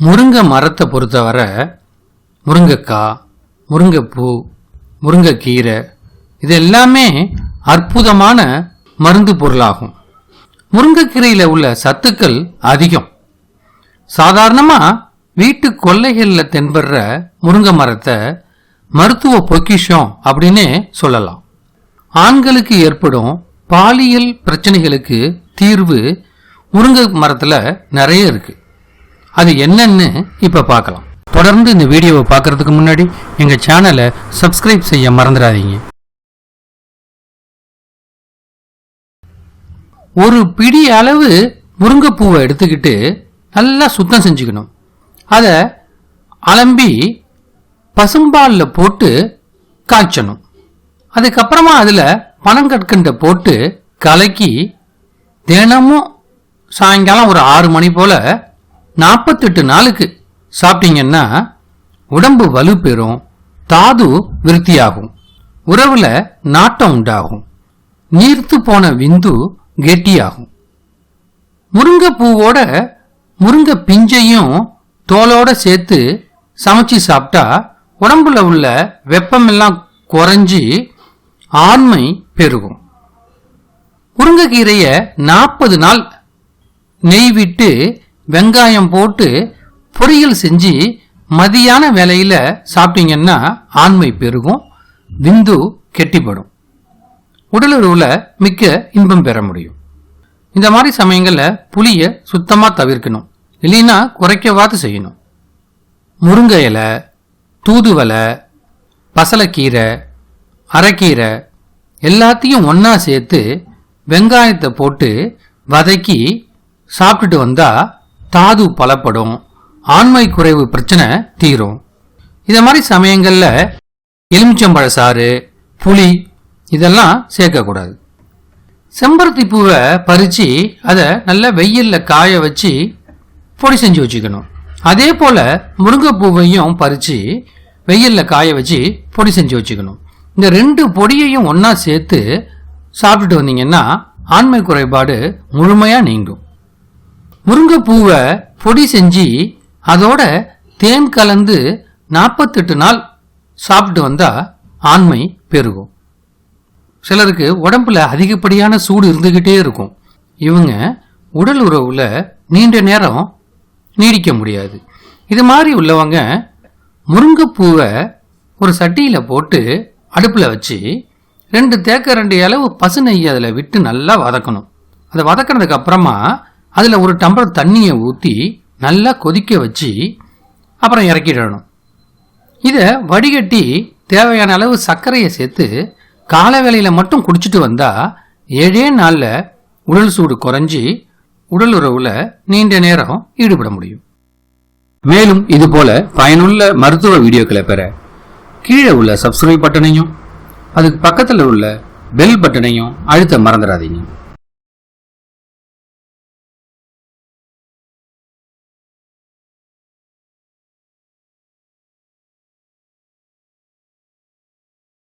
முருங்கை மரத்தை பொறுத்தவரை முருங்கைக்காய் முருங்கைப்பூ முருங்கைக்கீரை இது எல்லாமே அற்புதமான மருந்து பொருளாகும். முருங்கைக்கீரையில் உள்ள சத்துக்கள் அதிகம். சாதாரணமாக வீட்டு கொல்லைகளில் தென்படுற முருங்கை மரத்தை மருத்துவ பொக்கிஷம் அப்படின்னே சொல்லலாம். ஆண்களுக்கு ஏற்படும் பாலியல் பிரச்சனைகளுக்கு தீர்வு முருங்கை மரத்தில் நிறைய இருக்குது அது என்னன்னு இப்போ பார்க்கலாம். தொடர்ந்து இந்த வீடியோவை பார்க்கறதுக்கு முன்னாடி எங்கள் சேனலை சப்ஸ்கிரைப் செய்ய மறந்துடாதீங்க. ஒரு பிடி அளவு முருங்கைப்பூவை எடுத்துக்கிட்டு நல்லா சுத்தம் செஞ்சுக்கணும். அதை அலம்பி பசும்பாலில் போட்டு காய்ச்சணும். அதுக்கப்புறமா அதில் பனங்கற்கண்டை போட்டு கலக்கி தினமும் சாயங்காலம் ஒரு ஆறு மணி போல் நாற்பத்தெட்டு நாளுக்கு சாப்பிட்டீங்கன்னா உடம்பு வலு பெறும் தாது விருத்தியாகும் உறவுல நாட்டம் உண்டாகும் நீர்த்து போன விந்து கெட்டியாகும். முருங்கை பூவோட முருங்கை பிஞ்சையும் தோலோட சேர்த்து சமைச்சு சாப்பிட்டா உடம்புல உள்ள வெப்பமெல்லாம் குறைஞ்சி ஆண்மை பெருகும். முருங்கைக்கீரையை நாற்பது நாள் நெய் விட்டு வெங்காயம் போட்டு பொரியல் செஞ்சு மதியான வேலையில் சாப்பிட்டீங்கன்னா ஆண்மை பெருகும் விந்து கெட்டிப்படும். உடலுறவில் மிக்க இன்பம் பெற முடியும். இந்த மாதிரி சமயங்களில் புளியை சுத்தமாக தவிர்க்கணும். இல்லைன்னா குறைக்கவாது செய்யணும். முருங்கை இலை தூதுவலை பசலைக்கீரை அரைக்கீரை எல்லாத்தையும் ஒன்றா சேர்த்து வெங்காயத்தை போட்டு வதக்கி சாப்பிட்டுட்டு வந்தால் தாது பலப்படும் ஆண்மை குறைவு பிரச்சனை தீரும். இதை மாதிரி சமயங்களில் எலுமிச்சம்பழ சாறு புளி இதெல்லாம் சேர்க்கக்கூடாது. செம்பருத்தி பூவை பறித்து அதை நல்லா வெயிலில் காய வச்சு பொடி செஞ்சு வச்சுக்கணும். அதே போல் முருங்கைப்பூவையும் பறித்து வெயிலில் காய வச்சு பொடி செஞ்சு வச்சுக்கணும். இந்த ரெண்டு பொடியையும் ஒன்றா சேர்த்து சாப்பிட்டுட்டு வந்தீங்கன்னா ஆண்மை குறைபாடு முழுமையாக நீங்கும். முருங்கைப்பூவை பொடி செஞ்சு அதோட தேன் கலந்து நாற்பத்தெட்டு நாள் சாப்பிட்டு வந்தால் ஆண்மை பெருகும். சிலருக்கு உடம்புல அதிகப்படியான சூடு இருந்துக்கிட்டே இருக்கும். இவங்க உடல் உறவுல நீண்ட நேரம் நீடிக்க முடியாது. இது மாதிரி உள்ளவங்க முருங்கைப்பூவை ஒரு சட்டியில் போட்டு அடுப்பில் வச்சு ரெண்டு தேக்க ரெண்டு அளவு பசு நெய் அதில் விட்டு நல்லா வதக்கணும். அதை வதக்கினதுக்கு அப்புறமா அதில் ஒரு டம்ளர் தண்ணியை ஊற்றி நல்லா கொதிக்க வச்சு அப்புறம் இறக்கிடணும். இதை வடிகட்டி தேவையான அளவு சர்க்கரையை சேர்த்து கால வேலையில் மட்டும் குடிச்சிட்டு வந்தால் ஏழே நாளில் உடல் சூடு குறைஞ்சி உடல் உறவில் நீண்ட நேரம் ஈடுபட முடியும். மேலும் இதுபோல பயனுள்ள மருத்துவ வீடியோக்களை பெற கீழே உள்ள சப்ஸ்கிரைப் பட்டனையும் அதுக்கு பக்கத்தில் உள்ள பெல் பட்டனையும் அழுத்த மறந்துடாதீங்க.